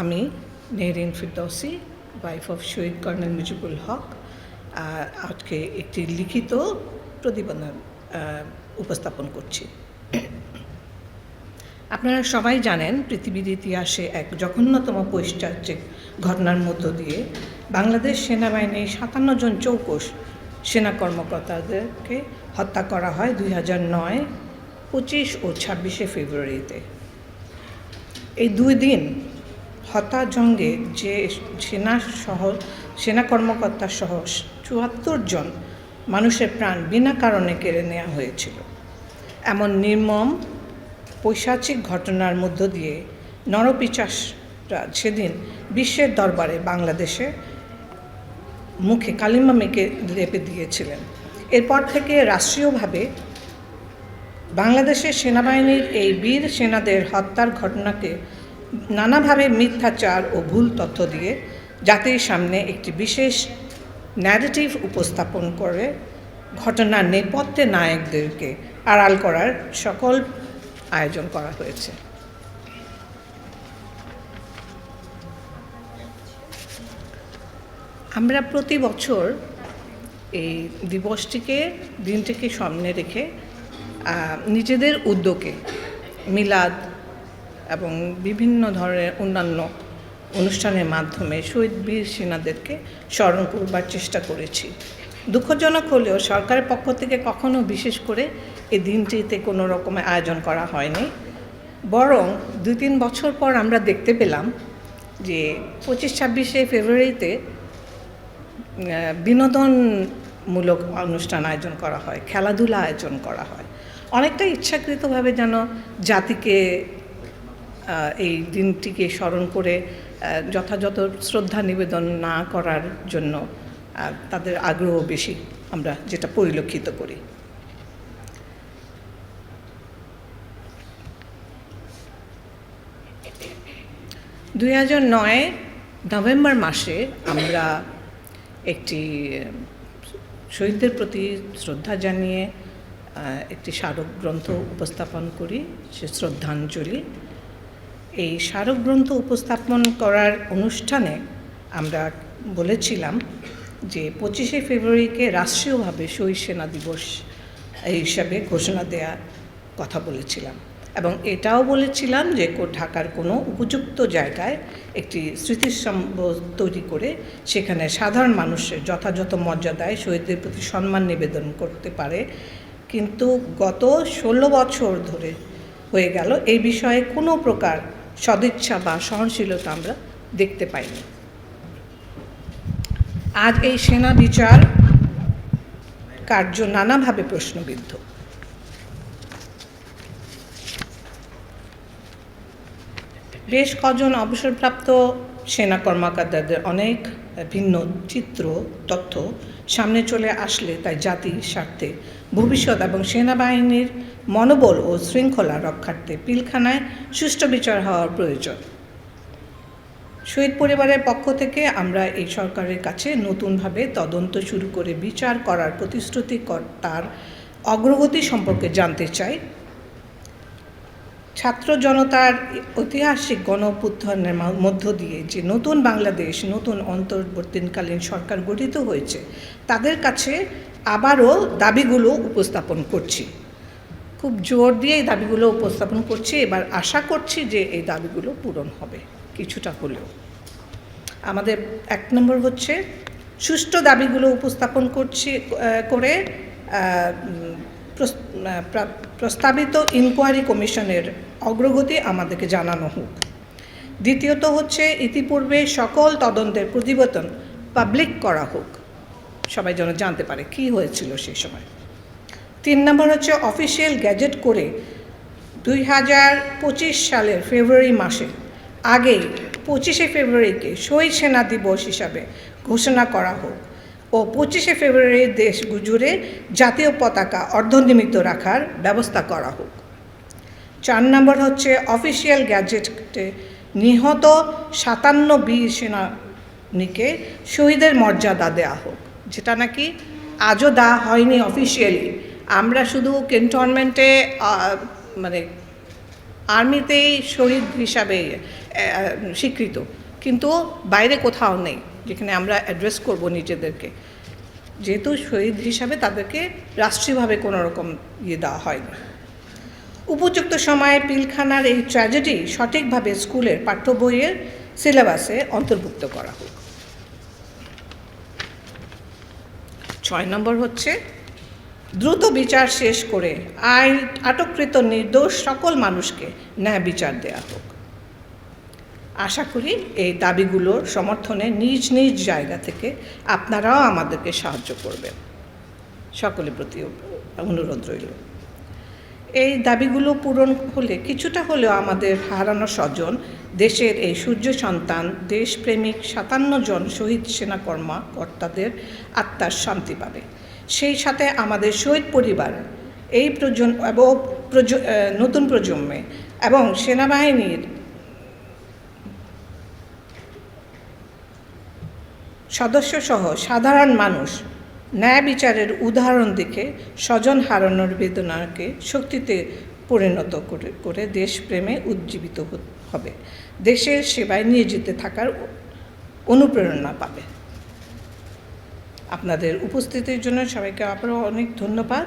আমি Nehrin Firdousi wife of Shaheed colonel Mujibul Haque আজকে একটি লিখিত প্রতিবেদন উপস্থাপন করছি। আপনারা সবাই জানেন, পৃথিবীর ইতিহাসে এক জঘন্যতম পৈশ্চাচিক ঘটনার মধ্য দিয়ে বাংলাদেশ সেনাবাহিনীর সাতান্ন জন চৌকস সেনা কর্মকর্তাদেরকে হত্যা করা হয় দুই হাজার নয়, পঁচিশ ও ছাব্বিশে ফেব্রুয়ারিতে। এই দুই দিন হত্যাজঙ্গে যে সেনা সহ, সেনা কর্মকর্তা সহ চুয়াত্তর জন মানুষের প্রাণ বিনা কারণে কেড়ে নেওয়া হয়েছিল। এমন নির্মম, পৈশাচিক ঘটনার মধ্য দিয়ে নরপিচাসরা সেদিন বিশ্বের দরবারে বাংলাদেশে মুখে কালিমা মেকে লেপে দিয়েছিলেন। এরপর থেকে রাষ্ট্রীয়ভাবে বাংলাদেশের সেনাবাহিনীর এই বীর সেনাদের হত্যার ঘটনাকে নানাভাবে মিথ্যাচার ও ভুল তথ্য দিয়ে জাতির সামনে একটি বিশেষ ন্যারেটিভ উপস্থাপন করে ঘটনার নেপথ্যে নায়কদেরকে আড়াল করার সকল আয়োজন করা হয়েছে। আমরা প্রতি বছর এই দিবসটিকে, দিনটিকে সামনে রেখে নিজেদের উদ্যোগে মিলাদ এবং বিভিন্ন ধরনের অন্যান্য অনুষ্ঠানের মাধ্যমে শহীদ বীর সেনাদেরকে স্মরণ করবার চেষ্টা করেছি। দুঃখজনক হলেও সরকারের পক্ষ থেকে কখনো বিশেষ করে এই দিনটিতে কোনো রকমের আয়োজন করা হয়নি। বরং দুই তিন বছর পর আমরা দেখতে পেলাম যে পঁচিশ ছাব্বিশে ফেব্রুয়ারিতে বিনোদনমূলক অনুষ্ঠান আয়োজন করা হয়, খেলাধুলা আয়োজন করা হয়। অনেকটা ইচ্ছাকৃতভাবে যেন জাতিকে এই দিনটিকে স্মরণ করে যথাযথ শ্রদ্ধা নিবেদন না করার জন্য তাদের আগ্রহ বেশি আমরা যেটা পরিলক্ষিত করি। দুই হাজার নয় নভেম্বর মাসে আমরা একটি শহীদদের প্রতি শ্রদ্ধা জানিয়ে একটি স্মারক গ্রন্থ উপস্থাপন করি, সে শ্রদ্ধাঞ্জলি। এই স্মারকগ্রন্থ উপস্থাপন করার অনুষ্ঠানে আমরা বলেছিলাম যে পঁচিশে ফেব্রুয়ারিকে রাষ্ট্রীয়ভাবে শহীদ সেনা দিবস হিসাবে ঘোষণা দেওয়ার কথা বলেছিলাম। এবং এটাও বলেছিলাম যে ঢাকার কোনো উপযুক্ত জায়গায় একটি স্মৃতিস্তম্ভ তৈরি করে সেখানে সাধারণ মানুষের যথাযথ মর্যাদায় শহীদদের প্রতি সম্মান নিবেদন করতে পারে। কিন্তু গত ষোলো বছর ধরে হয়ে গেল এই বিষয়ে কোনো প্রকার সদিচ্ছা বা সহনশীলতা আমরা দেখতে পাইনি। আজ এই সেনা বিচার কার্য নানাভাবে প্রশ্নবিদ্ধ। বেশ কজন অবসরপ্রাপ্ত সেনা কর্মকর্তাদের অনেক ভিন্ন চিত্র, তথ্য সামনে চলে আসলে তাই জাতির স্বার্থে। ভবিষ্যৎ এবং সেনাবাহিনীর মনোবল ও শৃঙ্খলা রক্ষার্থে পিলখানায় সুষ্ঠু বিচার হওয়ার প্রয়োজন। শহীদ পরিবারের পক্ষ থেকে আমরা এই সরকারের কাছে নতুনভাবে তদন্ত শুরু করে বিচার করার প্রতিশ্রুতি তার অগ্রগতি সম্পর্কে জানতে চাই। ছাত্র জনতার ঐতিহাসিক গণ অভ্যুত্থানের মধ্য দিয়ে যে নতুন বাংলাদেশ, নতুন অন্তর্বর্তীকালীন সরকার গঠিত হয়েছে, তাদের কাছে আবারও দাবিগুলো উপস্থাপন করছি। খুব জোর দিয়ে এই দাবিগুলো উপস্থাপন করছি। এবার আশা করছি যে এই দাবিগুলো পূরণ হবে কিছুটা হলেও। আমাদের এক নম্বর হচ্ছে, সুষ্ঠু দাবিগুলো উপস্থাপন করছি করে প্রস্তাবিত ইনকোয়ারি কমিশনের অগ্রগতি আমাদেরকে জানানো হোক। দ্বিতীয়ত হচ্ছে, ইতিপূর্বে সকল তদন্তের প্রতিবেদন পাবলিক করা হোক। সবাই যেন জানতে পারে কি হয়েছিল সেই সময়। তিন নম্বর হচ্ছে অফিসিয়াল গ্যাজেট করে দুই হাজার পঁচিশ সালের ফেব্রুয়ারি মাসে, আগেই পঁচিশে ফেব্রুয়ারিকে শহীদ সেনা দিবস হিসাবে ঘোষণা করা হোক। ও পঁচিশে ফেব্রুয়ারি দেশ জুড়ে জাতীয় পতাকা অর্ধনিমিত রাখার ব্যবস্থা করা হোক। চার নম্বর হচ্ছে অফিসিয়াল গ্যাজেটে নিহত সাতান্ন বীর সেনানীকে শহীদের মর্যাদা দেওয়া হোক। যেটা নাকি আজও দেওয়া হয়নি অফিসিয়ালি। আমরা শুধু ক্যান্টনমেন্টে মানে আর্মিতেই শহীদ হিসাবে স্বীকৃত। কিন্তু বাইরে কোথাও নেই। যেখানে আমরা অ্যাড্রেস করব নিজেদেরকে। যেহেতু শহীদ হিসাবে তাদেরকে রাষ্ট্রীয়ভাবে কোনো রকম ইয়ে দেওয়া হয়নি। উপযুক্ত সময়ে পিলখানার এই ট্র্যাজেডি সঠিকভাবে স্কুলের পাঠ্য বইয়ের সিলেবাসে অন্তর্ভুক্ত করা হোক। ছয় নম্বর হচ্ছে, দ্রুত বিচার শেষ করে আইন আটককৃত নির্দোষ সকল মানুষকে ন্যায় বিচার দেয়া হোক। আশা করি এই দাবিগুলোর সমর্থনে নিজ নিজ জায়গা থেকে আপনারাও আমাদেরকে সাহায্য করবেন। সকলের প্রতি অনুরোধ রইল। এই দাবিগুলো পূরণ হলে, কিছুটা হলেও আমাদের হারানো স্বজন, দেশের এই সূর্য সন্তান, দেশপ্রেমিক সাতান্ন জন শহীদ সেনা কর্মকর্তাদের আত্মার শান্তি পাবে। সেই সাথে আমাদের শহীদ পরিবার, এই প্রজন্ম এবং নতুন প্রজন্মে, এবং সেনাবাহিনীর সদস্যসহ সাধারণ মানুষ ন্যায় বিচারের উদাহরণ দেখে স্বজন হারানোর বেদনাকে শক্তিতে পরিণত করে করে দেশপ্রেমে উজ্জীবিত হবে। দেশের সেবায় নিয়োজিত থাকার অনুপ্রেরণা পাবে। আপনাদের উপস্থিতির জন্য সবাইকে আবারও অনেক ধন্যবাদ।